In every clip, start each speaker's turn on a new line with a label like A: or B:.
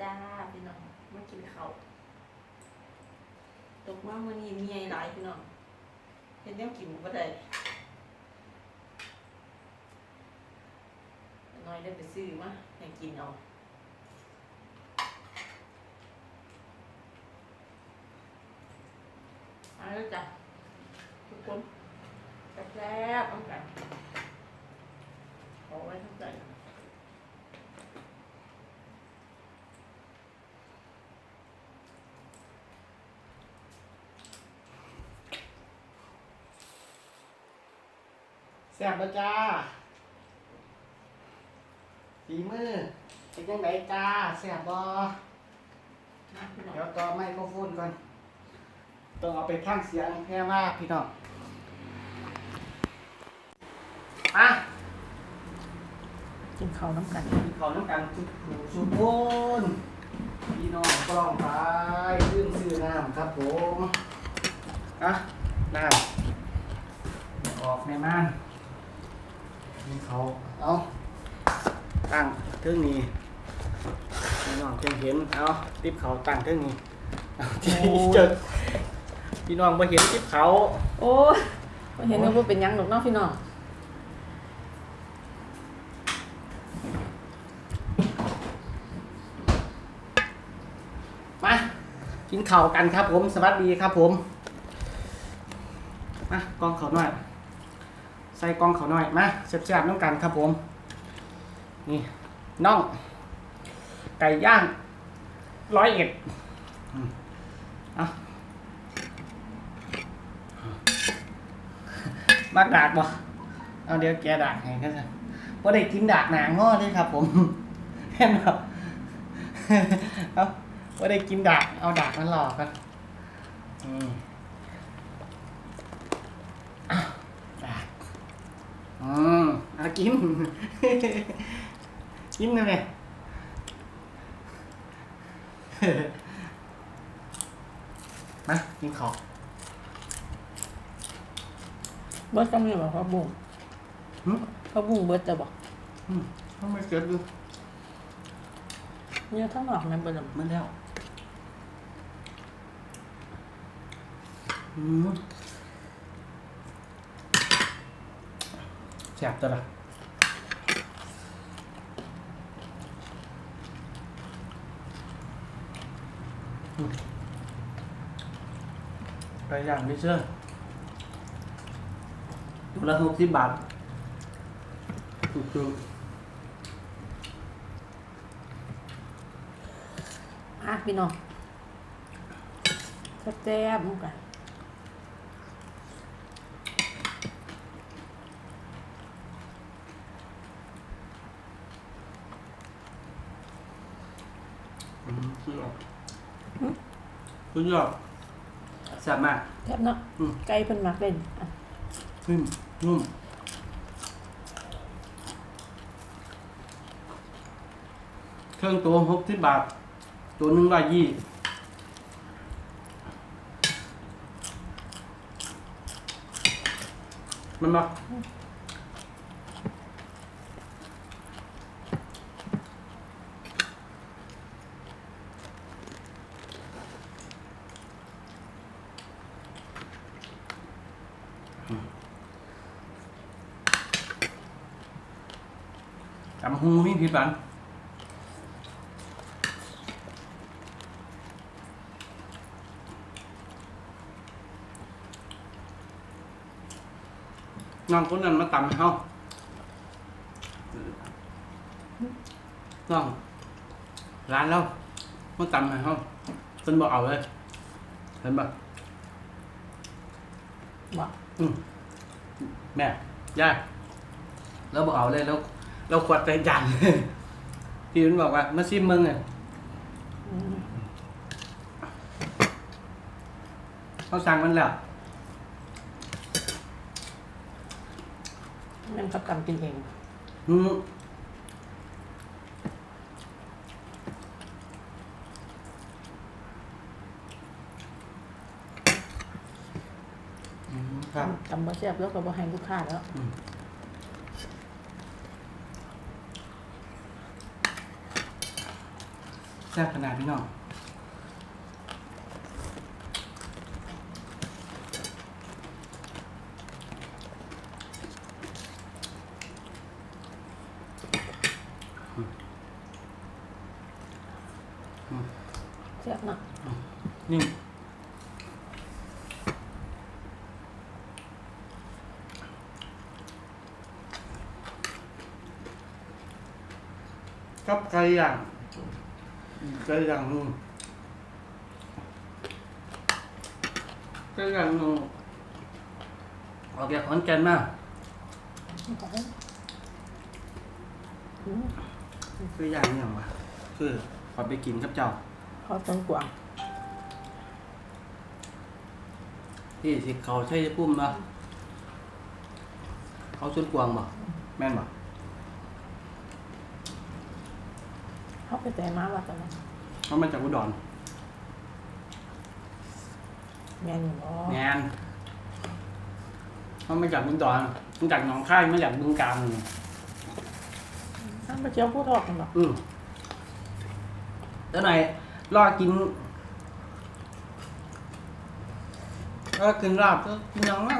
A: จ้าพี่น้องมากินข้าวตกมาวันนี้มีไอ้หลายพี่น้องเห็นแนวกินบ่ได้น้อยได้ไปซื้อมาให้กินเอาเอาแล้วจ้ะทุกคนแซ่บๆเอากันเอาไว้ทั้งใจ
B: ซ่บแล้วจ้าฝีมือเป็นยังไงจ้าแซ่บบ่
A: นะพี่น้อง
B: เดี๋ยวต่อไมโครโฟนก่อนต้องเอาไปทางเสียงแค่ว่าพี่น้องมา
A: กินข้าวน้ำกัน
B: กินข้าวน้ำกันสุดหูสุดโคนพี่น้องกล้องไปยื่นซื้อน้ำครับผมอะน้ำออกในม่าน นี่เขาเอาตั้งเครื่องนี้พี่น้องเพิ่งเห็นเอาติบเขาตั้งเครื่องนี้เอาที่เจอพี่น้องมาเห็นติบเขา
A: โอ้ยบ่เห็นว่าเป็นหยังดอกเน้องพี่น้อง
B: มากินข้าวกันครับผมสวัสดีครับผมมากล้องเขาหน่อย ใส่กล้องเขาหน่อยมาเสียบๆน้ำกันครับผม นี่น่อง ไก่ย่างร้อยเอ็ดอืมเอามากดากบ่เอาเดี๋ยวแกดากให้กันสิว่าได้กินดากหนางง้อเลยครับ ผมเห็นบ่เอาว่าได้กินดากเอาดากมันหลอกกันอืมอ้าวดาก อืมเอากิน กินเลยไหมมากินข้าว
A: เบิร์ดก็มีบอกว่าบุ้ง
B: หึ
A: เขาบุ้งเบิร์ดจะบอก
B: อืมต้องไม่เกิดดู
A: เนี่ยทั้งหมดนั่นเบิร์ด
B: มันแล้วอืม แซ่บตัวละอืมไปอย่างนี้เชื่อตัวละหกสิบบาทถูก
A: อะพี่น้องแซ่บๆมื้อกัน
B: ๆ อืมสุดยอดสุดยอดแซ่บมาก
A: แซ่บเนาะ
B: อืม
A: ไก่เพิ่นมักเล่นอะ
B: นุ่มนุ่มเครื่องตัวหกสิบบาท ตัวหนึ่งร้อยยี่มันมาจำหูมิ่งผิดบันน้องคนนั้นมาตำให้เขาน้องร้านเรามาตำให้เขาเพิ่นบอกเอาเลยเห็นปะ
A: บอก
B: อืมแม่ย่าแล้วบอกเอาเลยแล้ว เราขวดใจจันพี่มันบอกว่ามาซิมมึงอะ
A: อืม
B: เขาสั่งมันแล้ว
A: แม่นเขาตำกินเอง
B: อืมอืมครับ
A: ตำบ่แซ่บแล้วก็บ่ให้ลูกค้าแล้ว
B: อืม แซ่บขนาดพี่น้องอืมอืม
A: เสียบเนาะ
B: นี่กับไก่ย่างไก่ย่างนู่นไก่ย่างนู่นออกจากขอนแก่นมา
A: อืม
B: ไก่ย่างเนี่ยหวะคือขอไปกินครับเจ้า
A: เขาต้นกวาง
B: ที่สิเขาใช่ปุ้มเนาะเขาชุดกวางบ่แม่นบ่
A: เขาไปแต่มาว่าแต่ละ
B: เขามาจากอุดร
A: แม่นอยู่บ่
B: แม่นเขามาจากอุดรมาจากหนองคายมาจากบึงกาฬ
A: ถ้าไปเจียวผู้ทอกกันหรอก
B: อืมแล้วไหนรอกินก็กินลาบก็กินหยังนะ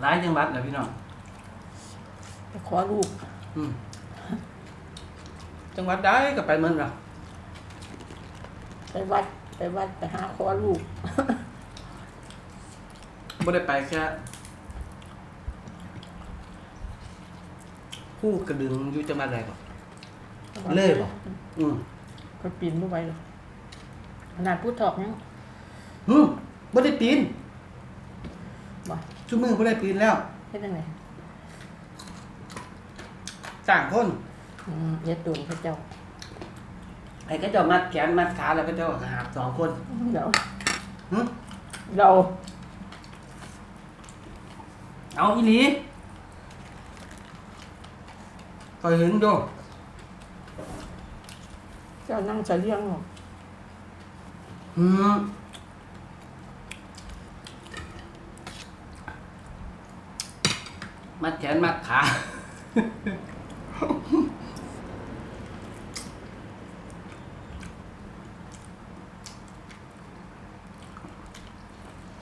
B: หลายจังหวัดเลยพี่น้อง
A: ไปขอลูก
B: อืม จังหวัดใดก็ไปเหมือนกัน
A: ไปวัดไปวัดไปหาขอลูก
B: ไม่ได้ไปแค่ผู้กระดึงอยู่จังหวัดใดก่อนเลยเหรออืม
A: ไปปีนบ่ไหวหรอกขนาดผู้ทอกยัง
B: ฮึไม่ได้ปีน
A: บ่
B: ชั่วมือไม่ได้ปีนแล้ว
A: เฮ็ดจังได
B: จ้างคน
A: อืมเฮ็ดตูนพระเจ้า
B: ไอ้ก็เจะมัดแขนมัดขาแล้วก็เจะหาบสองคน
A: เดี๋ยว
B: หึ
A: เรา
B: เอาอีหลีคอยเห็นดู
A: เจ้านั่งจะเลี้ยงหรอก
B: อืมมัดแขนมัดขา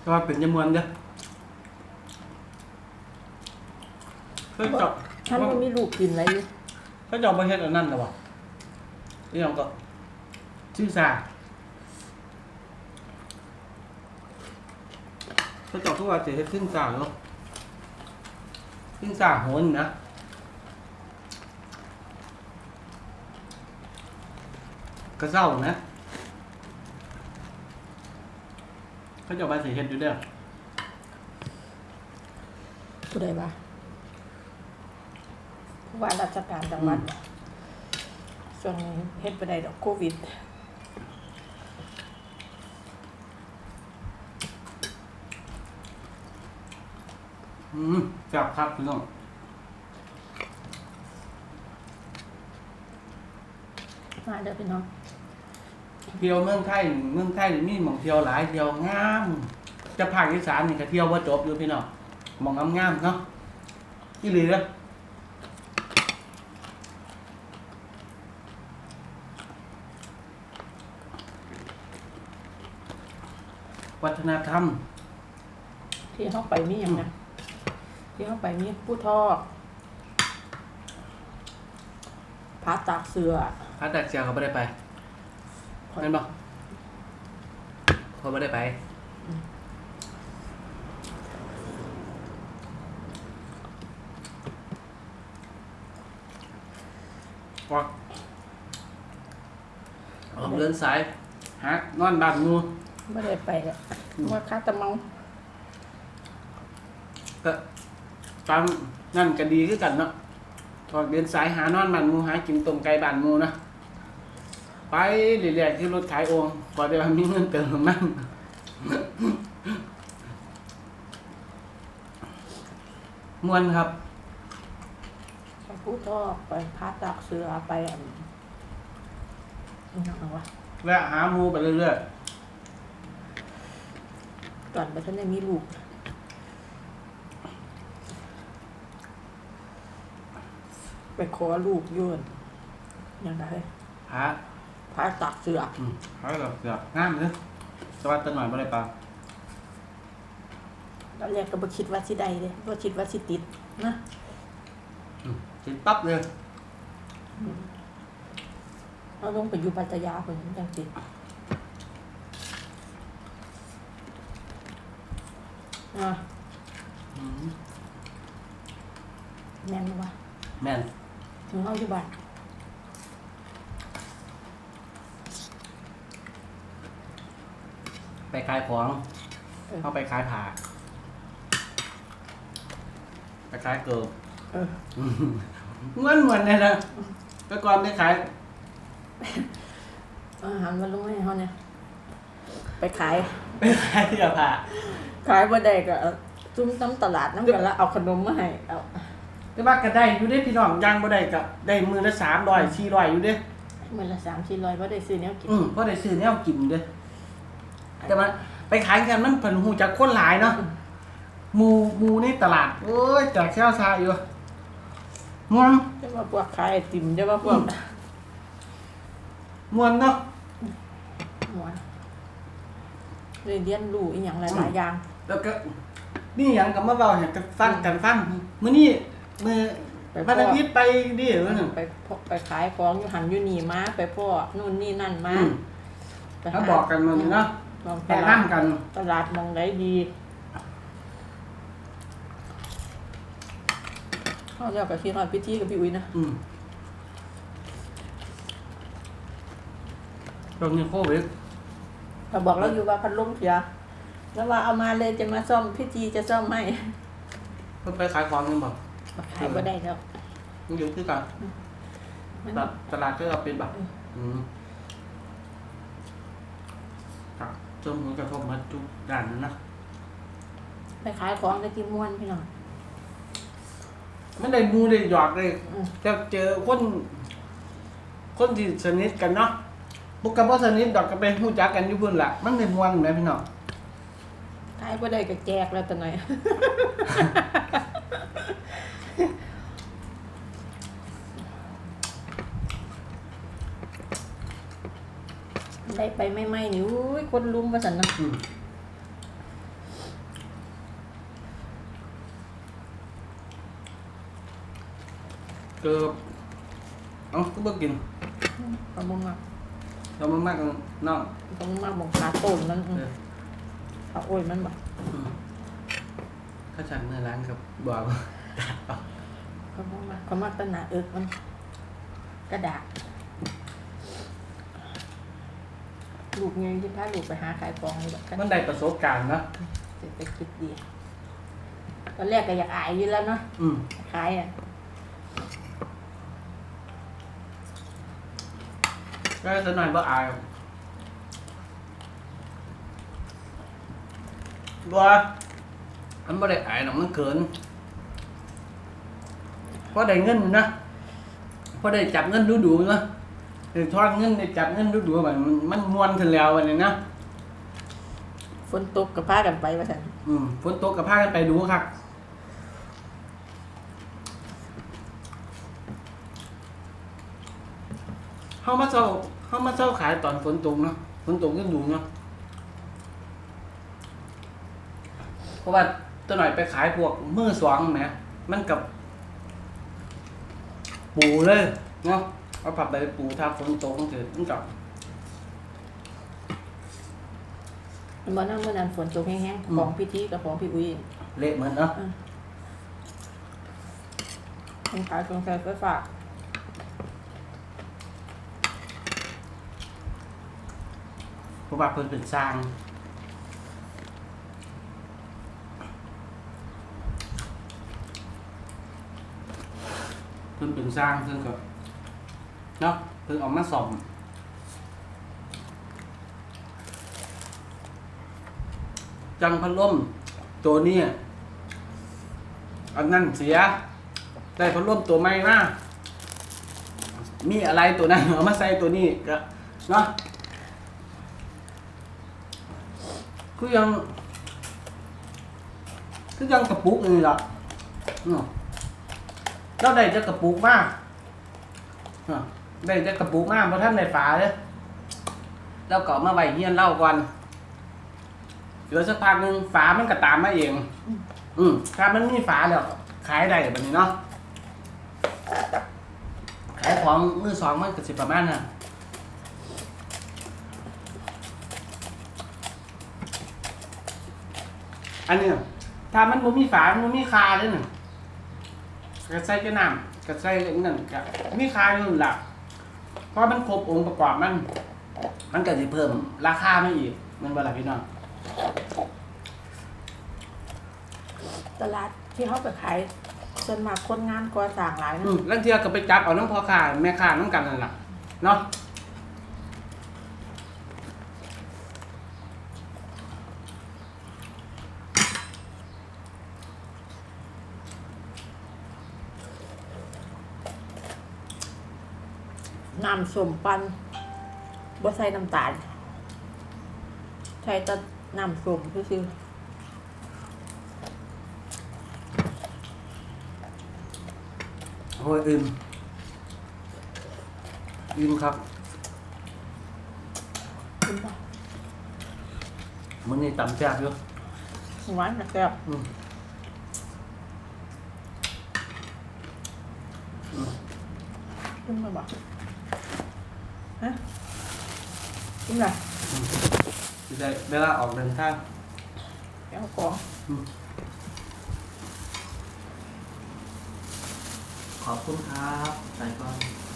B: ก็ว่าเป็นจำนวนเด้อเพื่อจับ
A: ถ้ามันมีลูกกินอะไรอยู่
B: เขาจะเอาไปเฮ็ดอันนั้นหรอวะนี่เราก็ชื่อซาเขาเจาทุกวันจะเฮ็ดขึ้นซาเนาะขึ้นซาโหนนะกระเซ้านะ เขาจะเอาไปสิเฮ็ดอยู่เด้อ
A: ผู้ใดบ้าผู้ว่าราชการจังหวัดส่วนนี้เฮ็ดบ่ได้ดอกโควิด
B: อืมจับครับพี่น้อง
A: มาเด้อพี่น้อง
B: เที่ยวเมืองไทยเมืองไทยนี่มีหม่องเที่ยวหลายเที่ยวงามจะภาคอีสานนี่ก็เที่ยวว่าจบอยู่พี่น้องหม่องงามๆเนาะอีหลีเด้อวัฒนธรรม
A: ที่เฮาไปมีหยังนะที่เฮาไปมีผู้ทอกผาตากเสือ
B: พระตักเสียเขาไม่ได้ไป เห็นปะเขาไม่ได้ไปวักออกเดินสาย หานอนบ้านหมู
A: ไม่ได้ไปแล้วว่าคาตะเมา
B: ก็ตามนั่นก็ดีคือกันเนาะออกเดินสายหานอนบ้านหมูหากินต้มไก่บ้านหมูนะ ไปเรื่อยๆที่รถขายโองพอได้ว่ามีเงินเติมน้ำมันมวนครับ
A: ไปผู้ทอกไปผาตากเสือไปอันอิหยังเอาวะ
B: และหาหมูไปเรื่อย
A: ตอนไปท่านได้มีลูกไปขอลูกโยนยังไง
B: พระ
A: พาตักเสือ
B: อืมพระกับเสือกงามเลยสวัสดีหน่อยบ่ได้ปลา
A: ตอนแรกก็บ่คิดว่าสิได้เลยบ่คิดว่าสิติดนะ
B: อืมกินปั๊บเลย
A: เราลงไปอยู่ปัตตายาคนจังสิอะ
B: อืม
A: แม่นบ่วะ
B: แม่น
A: ถึงเฮาอยู่บ้าน
B: ไป ขายของ
A: เออ
B: เข้าไปขายผ่าไปขายเกิบ
A: เออ
B: อืมเหมือนเหมือนเลยนะแต่ก่อนไปขาย
A: อาหารมาลงให้เฮาเนี่ย ไปขาย
B: ไปขายเสื้อผ้า
A: ขายบ่ได้ก็เอาจุ้มตำตลาดนำกันแล้วเอาขนมมาให้เอา
B: แต่ว่าก็ได้อยู่เด้พี่น้องยังบ่ได้ก็ได้มือละสามร้อยสี่ร้อยอยู่เด้
A: มื้อละ3-400บ่ได้ซื้อแนวกิน
B: อืมก็ได้ซื้อแนวกินเด้ แต่ว่าไปขายกันมันเพิ่นฮู้จักคนหลายเนาะหมู่หมู่ในตลาดโอ้ยแจกแซวซาอยู่ม่วน
A: จะว่าพวกขายไอติมจะว่าพวก
B: ม่วนเนาะ
A: หัวเลยเรียนรู้อีหยังหลายๆอย่าง
B: แล้วก็นี่หยังก็มาเว้าให้กันฟังกันฟังมื้อนี้มื้อ
A: ไป
B: วัน
A: พ่อ
B: อาทิตย์ไปดิเออ
A: ไปพบไปขายของอยู่หันอยู่นี่มาไปพ่อนู่นนี่นั่นมา
B: อืม
A: ไป
B: เขาบอกกันมื้อนี้เนาะ
A: ลองต
B: แนะ
A: ลาด
B: นำกัน
A: ตลาดมองได้ดีเขาเรียกกับที่นอนพิธีกับพี่อุ้ยนะ
B: อืมตรงนี้โควิด
A: เขาบอกแล้วอยู่ว่าพัดลมเสียแล้วว่าเอามาเลยจะมาซ่อมพิธีจะซ่อมให้
B: เพิ่นไปขายของนี่บ่
A: ขายบ่ได้แล้ว
B: มันอยู่คือกัน
A: มัน
B: ตลาดตลาดก็เอาเป็นแบบอืม ครันผลกระทบมาทุกด้านนะ
A: ไปขายของได้ที่ม่วนพี่น้อง
B: ไม่ได้มูได้หยอดเลย
A: อืม
B: จะเจอคน คนที่สนิทกันเนาะบุกกับว่าสนิทดอกก็เป็นหู้จักกันอยู่เพื่อนละมันในมวนแหมพี่น้อง
A: ขายบ่ได้ก็แจกแล้วแต่หน่อย ได้ไปไม่ไม่ๆนี่อุ้ยคนลุมว่าสันนะ
B: อืมเกือบเอ้าก็บ่กิน
A: เขาบอกว่า
B: เรามามากกันน้อง
A: เขาบอกว่าบอกขาต้มนั้นอืม
B: เออ
A: เขาโอ้ยมันบอก
B: อืมข้าจังเนื้อร้านครับบอกว่า
A: เขาบอกว่าเขามาตหนาเอิกมันกระดาษ ลูกเงี้ยที่พาลูกไปหาขายของนี่แบบกัน
B: มันได้ประสบการณ์เนาะ
A: เศรษฐกิจดี ตอนแรกก็อยากอายอยู่แล้วเนาะ
B: อืม
A: ขายอะ
B: ก็สักหน่อยบ่อายบัวมันบ่ได้อายหรอกมันเขินเพราะได้เงินนะเพราะได้จับเงินดูดูๆนะ ได้ทอดเงินได้จับเงินดูดูๆแบบมันมันมวนถึงแล้ววันนี้นะ
A: ฝนตกกับพากันไปว่าสัน
B: อืมฝนตกกับพากันไปดูครับเฮามาเจ้าเฮามาเจ้าขายตอนฝนตกเนาะฝนตกก็ดูเนาะเพราะว่าตัวหน่อยไปขายพวกมือสองแหมมันกับ ปูเลยเนาะ เอาผักไปปูถ้าฝนตกมันเกิดมันกับ
A: มันบอกนั่งเมื่อนั้นฝนตกแห้งๆของพิธีกับของพี่อุ้ย
B: เละเหมือนเนาะ
A: คนขายเครื่องใช้ไฟฟ้า
B: เพราะว่าเพิ่นเป็นสร้างเพิ่นเป็นสร้างเพิ่นก็ เนาะเพิ่นเออกมาส่อมจังพัดลมตัวนี้อันนั้นเสีย ได้พัดลมตัวใหม่มามีอะไรตัวนั้นเอามาใส่ตัวนี้ก็เนาะคือยังคือยังกระปุกนี่ล่ะเนาะเราได้จะกระปุกมากอะ ได้จะกระปุกมากเพราะท่านในฝาเลยแล้วก็เอามาไว้เฮียนเล่าก่อนเดี๋ยวสักพักหนึ่งฝามันก็ตามมาเอง อืมถ้ามันมีฝาแล้วขายได้แบบนี้เนาะขายของมือสองมันก็สิประมาณน่ะอันเนี้ยถ้ามันบ่มีฝามันบ่มีคาเลยน่ะกระใส่กระน้ำกระใส่นั่นกะมีคาอยู่นั่นล่ะเพ ราะมันครบองค์ประกอบมัน มันก็สิเพิ่มราคาไม่อีกแมันบ่ล่ะพี่น้อง
A: ตลาดที่เขาไปขายส่วนมากคนงานก่อสร้างหลาย
B: อื
A: นะ
B: มแล้วเทียก็ไปจับเอาน้ำพอขาแม่ค้าน้ำกันนั่นแหละเนาะ
A: น้ำส้มปันบ่ใส่น้ำตาล ใส่แต่น้ำส้มซื่อ
B: โอ้ยอิ่มอิ่มครับ
A: ๆคุณป่ะ
B: มันนี่ตำแซ่บอยู่
A: หวานนะแซ่บ
B: อืมอืม
A: คุณมาบอก ฮะคุณล่ะ
B: สิได้เวลาออกเดินทาง
A: แก้วของ
B: ขอบคุณครับใส่ก่อนขอบคุณครับ